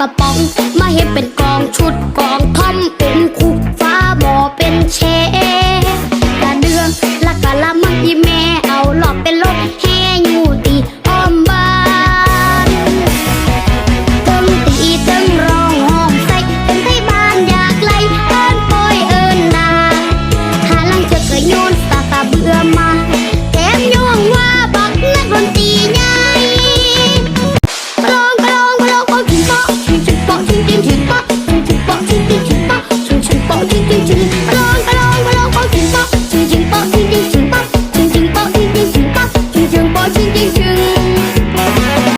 กระป๋องมาเฮ็ดเป็นกองชุดกอง